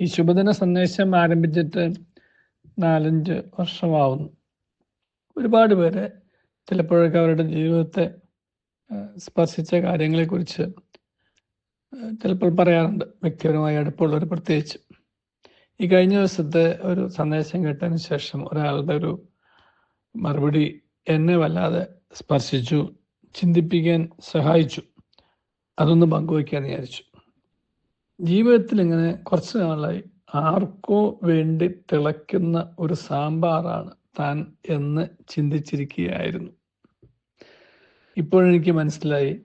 ഈ ശുഭദിന സന്ദേശം ആരംഭിച്ചിട്ട് നാലഞ്ച് വർഷമാവുന്നു. ഒരുപാട് പേര് ചിലപ്പോഴൊക്കെ അവരുടെ ജീവിതത്തെ സ്പർശിച്ച കാര്യങ്ങളെക്കുറിച്ച് ചിലപ്പോൾ പറയാറുണ്ട്. വ്യക്തിപരമായി അടുപ്പുള്ളവർ പ്രത്യേകിച്ച്. ഈ കഴിഞ്ഞ ദിവസത്തെ ഒരു സന്ദേശം കേട്ടതിന് ശേഷം ഒരാളുടെ ഒരു മറുപടി എന്നെ വല്ലാതെ സ്പർശിച്ചു ചിന്തിപ്പിക്കാൻ സഹായിച്ചു. അതൊന്ന് പങ്കുവയ്ക്കാൻ വിചാരിച്ചു. ജീവിതത്തിൽ ഇങ്ങനെ കുറച്ച് നാളായി ആർക്കോ വേണ്ടി തിളയ്ക്കുന്ന ഒരു സാമ്പാറാണ് താൻ എന്ന് ചിന്തിച്ചിരിക്കുകയായിരുന്നു. ഇപ്പോഴെനിക്ക് മനസ്സിലായി.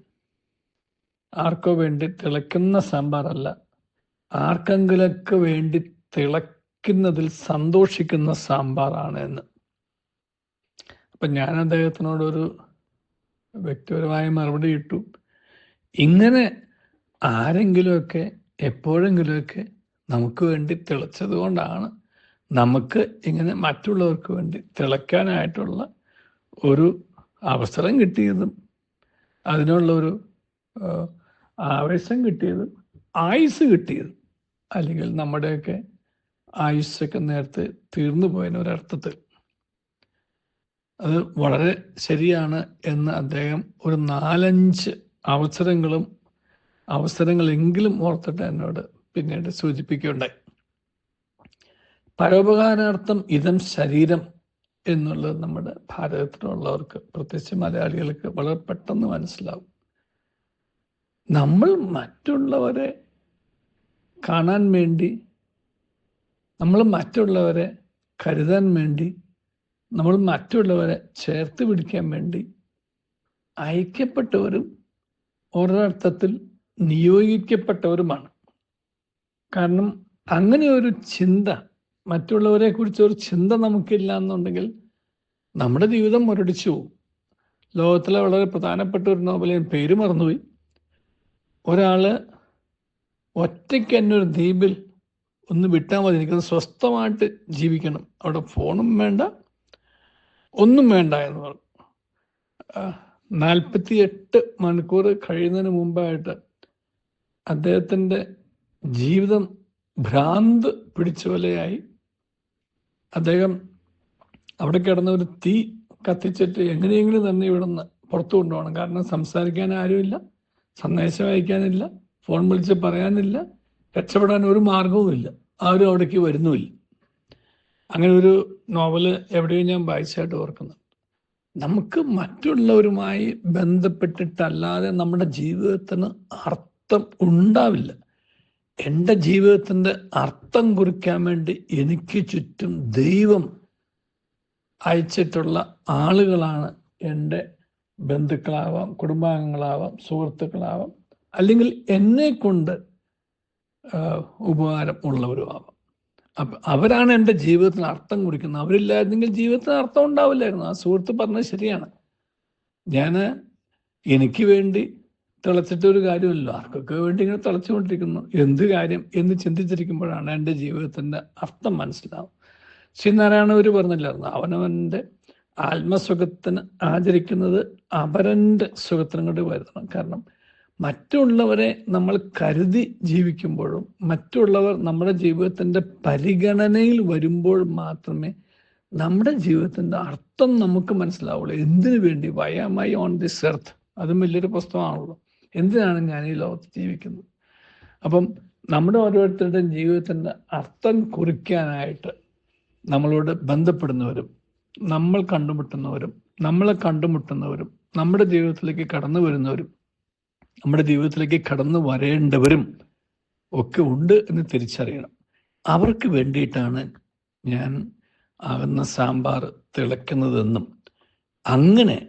ആർക്കോ വേണ്ടി തിളയ്ക്കുന്ന സാമ്പാറല്ല ആർക്കെങ്കിലൊക്കെ വേണ്ടി തിളയ്ക്കുന്നതിൽ സന്തോഷിക്കുന്ന സാമ്പാറാണ് എന്ന്. അപ്പൊ ഞാൻ അദ്ദേഹത്തിനോടൊരു വ്യക്തിപരമായ മറുപടി ഇട്ടു. ഇങ്ങനെ ആരെങ്കിലുമൊക്കെ എപ്പോഴെങ്കിലുമൊക്കെ നമുക്ക് വേണ്ടി തിളച്ചത് കൊണ്ടാണ് നമുക്ക് ഇങ്ങനെ മറ്റുള്ളവർക്ക് വേണ്ടി തിളയ്ക്കാനായിട്ടുള്ള ഒരു അവസരം കിട്ടിയതും അതിനുള്ള ഒരു ആവേശം കിട്ടിയതും ആയുസ് കിട്ടിയതും അല്ലെങ്കിൽ നമ്മുടെയൊക്കെ ആയുസ്സൊക്കെ നേരത്തെ തീർന്നു പോയതിന് ഒരർത്ഥത്തിൽ അത് വളരെ ശരിയാണ് എന്ന് അദ്ദേഹം ഒരു നാലഞ്ച് അവസരങ്ങളും അവസരങ്ങളെങ്കിലും ഓർത്തിട്ട് എന്നോട് പിന്നീട് സൂചിപ്പിക്കുകയുണ്ടായി. പരോപകാരാർത്ഥം ഇതം ശരീരം എന്നുള്ളത് നമ്മുടെ ഭാരതത്തിലുള്ളവർക്ക് പ്രത്യേകിച്ച് മലയാളികൾക്ക് വളരെ പെട്ടെന്ന് മനസ്സിലാവും. നമ്മൾ മറ്റുള്ളവരെ കാണാൻ വേണ്ടി നമ്മൾ മറ്റുള്ളവരെ കരുതാൻ വേണ്ടി നമ്മൾ മറ്റുള്ളവരെ ചേർത്ത് പിടിക്കാൻ വേണ്ടി ഐക്യപ്പെട്ടവരും ഒരർത്ഥത്തിൽ നിയോഗിക്കപ്പെട്ടവരുമാണ്. കാരണം അങ്ങനെ ഒരു ചിന്ത മറ്റുള്ളവരെ കുറിച്ച് ഒരു ചിന്ത നമുക്കില്ല എന്നുണ്ടെങ്കിൽ നമ്മുടെ ജീവിതം മുരടിച്ചു പോകും. ലോകത്തിലെ വളരെ പ്രധാനപ്പെട്ട ഒരു നോവലിൻ പേര് മറന്നുപോയി. ഒരാൾ ഒറ്റയ്ക്ക് തന്നെ ഒരു ദ്വീപിൽ ഒന്ന് വിട്ടാൽ മതി എനിക്കത് സ്വസ്ഥമായിട്ട് ജീവിക്കണം. അവിടെ ഫോണും വേണ്ട ഒന്നും വേണ്ട എന്ന് പറഞ്ഞു. നാൽപ്പത്തി എട്ട് മണിക്കൂർ കഴിയുന്നതിന് മുമ്പായിട്ട് അദ്ദേഹത്തിന്റെ ജീവിതം ഭ്രാന്ത് പിടിച്ച പോലെയായി. അദ്ദേഹം അവിടെ കിടന്ന ഒരു തീ കത്തിച്ചിട്ട് എങ്ങനെയെങ്കിലും തന്നെ ഇവിടുന്ന് പുറത്തു കൊണ്ടുപോകണം. കാരണം സംസാരിക്കാൻ ആരുമില്ല സന്ദേശം അയക്കാനില്ല ഫോൺ വിളിച്ച് പറയാനില്ല രക്ഷപ്പെടാൻ ഒരു മാർഗവുമില്ല ആരും അവിടേക്ക് വരുന്നുമില്ല. അങ്ങനെ ഒരു നോവൽ എവിടെയോ ഞാൻ വായിച്ചായിട്ട് ഓർക്കുന്നു. നമുക്ക് മറ്റുള്ളവരുമായി ബന്ധപ്പെട്ടിട്ടല്ലാതെ നമ്മുടെ ജീവിതത്തിന് അർത്ഥം ഉണ്ടാവില്ല. എന്റെ ജീവിതത്തിന്റെ അർത്ഥം കുറിക്കാൻ വേണ്ടി എനിക്ക് ചുറ്റും ദൈവം അയച്ചിട്ടുള്ള ആളുകളാണ് എന്റെ ബന്ധുക്കളാവാം കുടുംബാംഗങ്ങളാവാം സുഹൃത്തുക്കളാവാം അല്ലെങ്കിൽ എന്നെ കൊണ്ട് ഉപകാരം ഉപകാരം ഉള്ളവരുമാവാം. അപ്പം അവരാണ് എന്റെ ജീവിതത്തിന് അർത്ഥം കുറിക്കുന്നത്. അവരില്ലായിരുന്നെങ്കിൽ ജീവിതത്തിന് അർത്ഥം ഉണ്ടാവില്ലായിരുന്നു. ആ സുഹൃത്ത് പറഞ്ഞത് ശരിയാണ്. ഞാൻ എനിക്ക് വേണ്ടി തിളച്ചിട്ട് ഒരു കാര്യമില്ലല്ലോ ആർക്കൊക്കെ വേണ്ടി ഇങ്ങനെ തിളച്ചുകൊണ്ടിരിക്കുന്നു? എന്ത് കാര്യം എന്ന് ചിന്തിച്ചിരിക്കുമ്പോഴാണ് എന്റെ ജീവിതത്തിന്റെ അർത്ഥം മനസ്സിലാവും ശ്രീനാരായണ ഒരു പറഞ്ഞില്ലായിരുന്നു അവനവന്റെ ആത്മസുഖത്തിന് ആചരിക്കുന്നത് അപരന്റെ സുഖത്തിനും കൂടി വരുത്തണം. കാരണം മറ്റുള്ളവരെ നമ്മൾ കരുതി ജീവിക്കുമ്പോഴും മറ്റുള്ളവർ നമ്മുടെ ജീവിതത്തിന്റെ പരിഗണനയിൽ വരുമ്പോൾ മാത്രമേ നമ്മുടെ ജീവിതത്തിന്റെ അർത്ഥം നമുക്ക് മനസ്സിലാവുള്ളൂ. എന്തിനു വേണ്ടി? വയമായി ഓൺ ദിസ് എർത്ത് അതും വലിയൊരു പുസ്തകമാണല്ലോ. എന്തിനാണ് ഞാൻ ഈ ലോകത്ത് ജീവിക്കുന്നത്? അപ്പം നമ്മുടെ ഓരോരുത്തരുടെയും ജീവിതത്തിന്റെ അർത്ഥം കുറിക്കാനായിട്ട് നമ്മളോട് ബന്ധപ്പെടുന്നവരും നമ്മൾ കണ്ടുമുട്ടുന്നവരും നമ്മളെ കണ്ടുമുട്ടുന്നവരും നമ്മുടെ ജീവിതത്തിലേക്ക് കടന്നു വരുന്നവരും നമ്മുടെ ജീവിതത്തിലേക്ക് കടന്നു വരേണ്ടവരും ഒക്കെ ഉണ്ട് എന്ന് തിരിച്ചറിയണം. അവർക്ക് വേണ്ടിയിട്ടാണ് ഞാൻ ആകുന്ന സാമ്പാർ തിളയ്ക്കുന്നതെന്നും അങ്ങനെ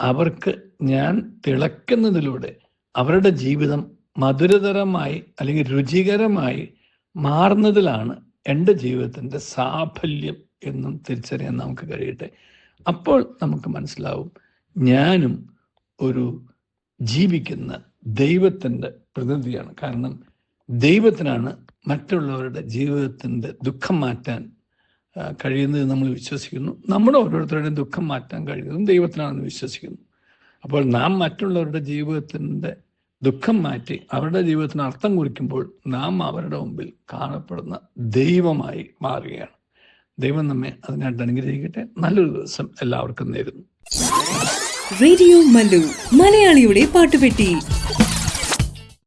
അവർക്ക് ഞാൻ തിളയ്ക്കുന്നതിലൂടെ അവരുടെ ജീവിതം മധുരതരമായി അല്ലെങ്കിൽ രുചികരമായി മാറുന്നതിലാണ് എന്റെ ജീവിതത്തിന്റെ സാഫല്യം എന്നും തിരിച്ചറിയാൻ നമുക്ക് കഴിയട്ടെ. അപ്പോൾ നമുക്ക് മനസ്സിലാവും ഞാനും ഒരു ജീവിക്കുന്ന ദൈവത്തിന്റെ പ്രതിനിധിയാണ് കാരണം ദൈവത്തിനാണ് മറ്റുള്ളവരുടെ ജീവിതത്തിന്റെ ദുഃഖം മാറ്റാൻ കഴിയുന്നത് നമ്മൾ വിശ്വസിക്കുന്നു. നമ്മുടെ ഓരോരുത്തരുടെയും ദുഃഖം മാറ്റാൻ കഴിയുന്നതും ദൈവത്തിനാണെന്ന് വിശ്വസിക്കുന്നു. അപ്പോൾ നാം മറ്റുള്ളവരുടെ ജീവിതത്തിന്റെ ദുഃഖം മാറ്റി അവരുടെ ജീവിതത്തിന് അർത്ഥം കുറിക്കുമ്പോൾ നാം അവരുടെ മുമ്പിൽ കാണപ്പെടുന്ന ദൈവമായി മാറുകയാണ്. ദൈവം നമ്മെ അതിനായിട്ട് അനുഗ്രഹിക്കട്ടെ. നല്ലൊരു ദിവസം എല്ലാവർക്കും നേരുന്നു. റേഡിയോ മലയാളിയുടെ പാട്ടുപെട്ടി.